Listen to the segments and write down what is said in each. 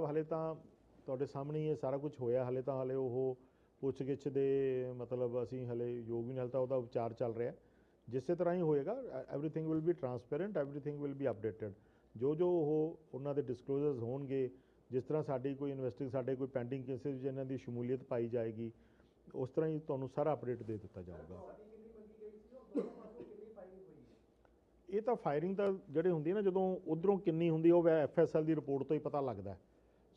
ਹਲੇ ਤਾਂ ਤੁਹਾਡੇ ਸਾਹਮਣੇ ਹੀ ਇਹ ਸਾਰਾ ਕੁਝ ਹੋਇਆ। ਹਲੇ ਤਾਂ ਹਲੇ ਉਹ ਪੁੱਛਗਿੱਛ ਦੇ ਮਤਲਬ ਅਸੀਂ ਹਲੇ ਯੋਗ ਵੀ ਨਾਲ ਤਾਂ ਉਹਦਾ ਉਪਚਾਰ ਚੱਲ ਰਿਹਾ। ਜਿਸੇ ਤਰ੍ਹਾਂ ਹੀ ਹੋਏਗਾ everything will be transparent everything will be updated ਜੋ ਜੋ ਉਹ ਉਹਨਾਂ ਦੇ ਡਿਸਕਲੋਜ਼ਰਸ ਹੋਣਗੇ ਜਿਸ ਤਰ੍ਹਾਂ ਸਾਡੀ ਕੋਈ ਇਨਵੈਸਟਿੰਗ ਸਾਡੇ ਕੋਈ ਪੈਂਡਿੰਗ ਕੇਸਿਸ ਵਿੱਚ ਇਹਨਾਂ ਦੀ ਸ਼ਮੂਲੀਅਤ ਪਾਈ ਜਾਏਗੀ ਉਸ ਤਰ੍ਹਾਂ ਹੀ ਤੁਹਾਨੂੰ ਸਾਰਾ ਅਪਡੇਟ ਦੇ ਦਿੱਤਾ ਜਾਊਗਾ। ਇਹ ਤਾਂ ਫਾਇਰਿੰਗ ਤਾਂ ਜਿਹੜੇ ਹੁੰਦੀ ਹੈ ਨਾ ਜਦੋਂ ਉਧਰੋਂ ਕਿੰਨੀ ਹੁੰਦੀ ਹੈ, ਉਹ ਐਫਐਸਐਲ ਦੀ ਰਿਪੋਰਟ ਤੋਂ ਹੀ ਪਤਾ ਲੱਗਦਾ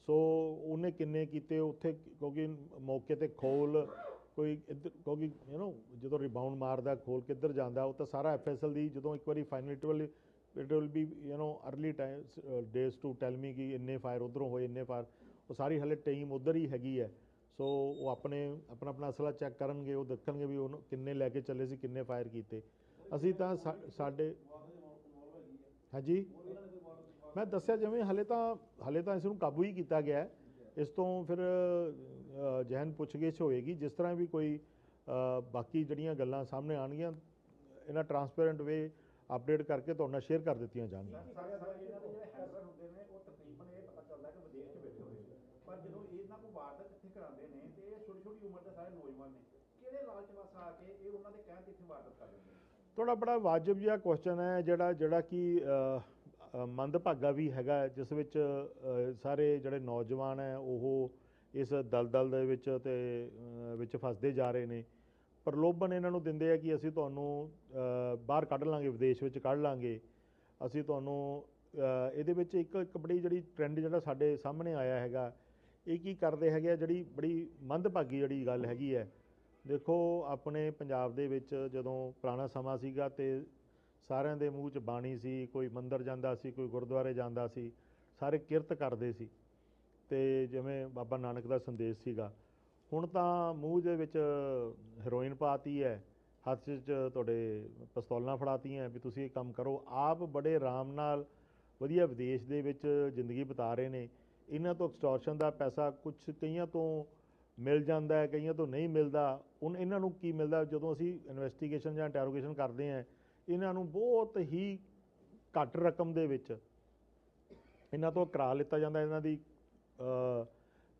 ਸੋ ਉਹਨੇ ਕਿੰਨੇ ਕੀਤੇ, ਉੱਥੇ ਕਿਉਂਕਿ ਮੌਕੇ ਤੇ ਖੋਲ, ਕੋਈ ਕਿਉਂਕਿ ਯੂ نو ਜਦੋਂ ਰਿਬਾਉਂਡ ਮਾਰਦਾ, ਖੋਲ ਕਿੱਧਰ ਜਾਂਦਾ, ਉਹ ਤਾਂ ਸਾਰਾ ਐਫਐਸਐਲ ਦੀ ਜਦੋਂ ਇੱਕ ਵਾਰੀ final it will it will be you know early time days to tell me ਕਿ ਇੰਨੇ ਫਾਇਰ ਉਧਰੋਂ ਹੋਏ, ਇੰਨੇ ਫਾਇਰ ਉਹ ਸਾਰੀ ਹਲੇ ਟੀਮ ਉਧਰ ਹੀ ਹੈਗੀ ਹੈ। ਸੋ ਉਹ ਆਪਣੇ, ਆਪਣਾ ਆਪਣਾ ਅਸਲਾ ਚੈੱਕ ਕਰਨਗੇ, ਉਹ ਦੇਖਣਗੇ ਵੀ ਉਹ ਕਿੰਨੇ ਲੈ ਕੇ ਚੱਲੇ ਸੀ, ਕਿੰਨੇ ਫਾਇਰ ਕੀਤੇ। ਅਸੀਂ ਤਾਂ ਸਾਡੇ, ਹਾਂਜੀ? ਮੈਂ ਦੱਸਿਆ ਜਿਵੇਂ ਹਲੇ ਤਾਂ ਹਲੇ ਤਾਂ ਇਸ ਨੂੰ ਕਾਬੂ ਹੀ ਕੀਤਾ ਗਿਆ ਹੈ। ਇਸ ਤੋਂ ਫਿਰ ਜਹਿਨ ਪੁੱਛਗਿੱਛ ਹੋਏਗੀ। ਜਿਸ ਤਰ੍ਹਾਂ ਵੀ ਕੋਈ ਬਾਕੀ ਜਿਹੜੀਆਂ ਗੱਲਾਂ ਸਾਹਮਣੇ ਆਣਗੀਆਂ ਇਹਨਾਂ ਟਰਾਂਸਪੇਰੈਂਟ ਵੇ ਅਪਡੇਟ ਕਰਕੇ ਤੁਹਾਡੇ ਨਾਲ ਸ਼ੇਅਰ ਕਰ ਦਿੱਤੀਆਂ ਜਾਣਗੀਆਂ। ਪਰ ਜਦੋਂ ਇਹਨਾਂ ਕੋਲ ਵਾਰਦਾਤ ਇੱਥੇ ਕਰਾਉਂਦੇ ਨੇ ਤੇ ਇਹ ਛੋਟੀ ਛੋਟੀ ਉਮਰ ਦੇ ਸਾਰੇ ਨੌਜਵਾਨ ਨੇ ਕਿਹੜੇ ਲਾਲਚ ਵਸ ਆ ਕੇ ਇਹ ਉਹਨਾਂ ਦੇ ਕਹਿਣ ਤੇ ਇੱਥੇ ਵਾਰਦਾਤ ਕਰ ਦਿੰਦੇ ਨੇ? ਤੁਹਾਡਾ ਬੜਾ ਵਾਜਬ ਜਿਹਾ ਕੁਐਸਚਨ ਹੈ ਜਿਹੜਾ ਜਿਹੜਾ ਕਿ ਮੰਦਭਾਗਾ ਵੀ ਹੈਗਾ ਜਿਸ ਵਿੱਚ ਸਾਰੇ ਜਿਹੜੇ ਨੌਜਵਾਨ ਹੈ, ਉਹ ਇਸ ਦਲਦਲ ਦੇ ਵਿੱਚ ਤੇ ਵਿੱਚ ਫਸਦੇ ਜਾ ਰਹੇ ਨੇ। ਪ੍ਰਲੋਭਨ ਇਹਨਾਂ ਨੂੰ ਦਿੰਦੇ ਆ ਕਿ ਅਸੀਂ ਤੁਹਾਨੂੰ ਬਾਹਰ ਕੱਢ ਲਾਂਗੇ, ਵਿਦੇਸ਼ ਵਿੱਚ ਕੱਢ ਲਾਂਗੇ। ਅਸੀਂ ਤੁਹਾਨੂੰ ਇਹਦੇ ਵਿੱਚ ਇੱਕ ਇੱਕ ਬੜੀ ਜਿਹੜੀ ਟ੍ਰੈਂਡ ਜਿਹੜਾ ਸਾਡੇ ਸਾਹਮਣੇ ਆਇਆ ਹੈਗਾ, ਇਹ ਕੀ ਕਰਦੇ ਹੈਗੇ ਆ, ਜਿਹੜੀ ਬੜੀ ਮੰਦਭਾਗੀ ਜਿਹੜੀ ਗੱਲ ਹੈਗੀ ਹੈ। ਦੇਖੋ, ਆਪਣੇ ਪੰਜਾਬ ਦੇ ਵਿੱਚ ਜਦੋਂ ਪੁਰਾਣਾ ਸਮਾਂ ਸੀਗਾ ਤੇ ਸਾਰਿਆਂ ਦੇ ਮੂੰਹ 'ਚ ਬਾਣੀ ਸੀ, ਕੋਈ ਮੰਦਰ ਜਾਂਦਾ ਸੀ, ਕੋਈ ਗੁਰਦੁਆਰੇ ਜਾਂਦਾ ਸੀ, ਸਾਰੇ ਕਿਰਤ ਕਰਦੇ ਸੀ। ਤੇ ਜਿਵੇਂ ਬਾਬਾ ਨਾਨਕ ਦਾ ਸੰਦੇਸ਼ ਸੀਗਾ, ਹੁਣ ਤਾਂ ਮੂੰਹ ਦੇ ਵਿੱਚ ਹੈਰੋਇਨ ਪਾਤੀ ਹੈ, ਹੱਥ 'ਚ ਤੁਹਾਡੇ ਪਿਸਤੌਲਾਂ ਫੜਾਤੀਆਂ ਵੀ ਤੁਸੀਂ ਇਹ ਕੰਮ ਕਰੋ। ਆਪ ਬੜੇ ਆਰਾਮ ਨਾਲ ਵਧੀਆ ਵਿਦੇਸ਼ ਦੇ ਵਿੱਚ ਜ਼ਿੰਦਗੀ ਬਿਤਾ ਰਹੇ ਨੇ। ਇਹਨਾਂ ਤੋਂ ਐਕਸਟੋਰਸ਼ਨ ਦਾ ਪੈਸਾ ਕੁਝ ਕਈਆਂ ਤੋਂ ਮਿਲ ਜਾਂਦਾ ਹੈ, ਕਈਆਂ ਤੋਂ ਨਹੀਂ ਮਿਲਦਾ। ਹੁਣ ਇਹਨਾਂ ਨੂੰ ਕੀ ਮਿਲਦਾ? ਜਦੋਂ ਅਸੀਂ ਇਨਵੈਸਟੀਗੇਸ਼ਨ ਜਾਂ ਇੰਟਰੋਗੇਸ਼ਨ ਕਰਦੇ ਹਾਂ ਇਹਨਾਂ ਨੂੰ ਬਹੁਤ ਹੀ ਘੱਟ ਰਕਮ ਦੇ ਵਿੱਚ ਇਹਨਾਂ ਤੋਂ ਕਰਾ ਲਿੱਤਾ ਜਾਂਦਾ, ਇਹਨਾਂ ਦੀ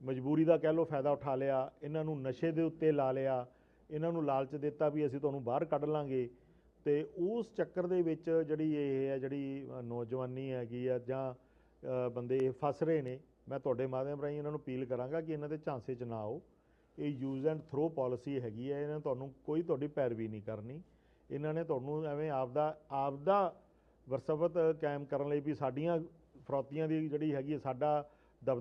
ਮਜਬੂਰੀ ਦਾ ਕਹਿ ਲਓ ਫਾਇਦਾ ਉਠਾ ਲਿਆ, ਇਹਨਾਂ ਨੂੰ ਨਸ਼ੇ ਦੇ ਉੱਤੇ ਲਾ ਲਿਆ, ਇਹਨਾਂ ਨੂੰ ਲਾਲਚ ਦਿੱਤਾ ਵੀ ਅਸੀਂ ਤੁਹਾਨੂੰ ਬਾਹਰ ਕੱਢ ਲਾਂਗੇ। ਤੇ ਉਸ ਚੱਕਰ ਦੇ ਵਿੱਚ ਜਿਹੜੀ ਇਹ ਹੈ, ਜਿਹੜੀ ਨੌਜਵਾਨੀ ਹੈਗੀ ਆ ਜਾਂ ਬੰਦੇ ਇਹ ਫਸ ਰਹੇ ਨੇ, ਮੈਂ ਤੁਹਾਡੇ ਮਾਧਿਅਮ ਰਾਹੀਂ ਇਹਨਾਂ ਨੂੰ ਅਪੀਲ ਕਰਾਂਗਾ ਕਿ ਇਹਨਾਂ ਦੇ ਝਾਂਸੇ 'ਚ ਨਾ ਆਓ। ਇਹ ਯੂਜ਼ ਐਂਡ ਥਰੋ ਪਾਲਿਸੀ ਹੈਗੀ ਹੈ, ਇਹਨਾਂ ਤੁਹਾਨੂੰ ਕੋਈ ਤੁਹਾਡੀ ਪੈਰਵੀ ਨਹੀਂ ਕਰਨੀ। ਇਹਨਾਂ ਨੇ ਤੁਹਾਨੂੰ ਐਵੇਂ ਆਪਦਾ ਆਪਦਾ ਵਰਸਵਤ ਕਾਇਮ ਕਰਨ ਲਈ ਵੀ ਸਾਡੀਆਂ ਫਰੌਤੀਆਂ ਦੀ ਜਿਹੜੀ ਹੈਗੀ ਹੈ ਸਾਡਾ ਦਬਦਬਾ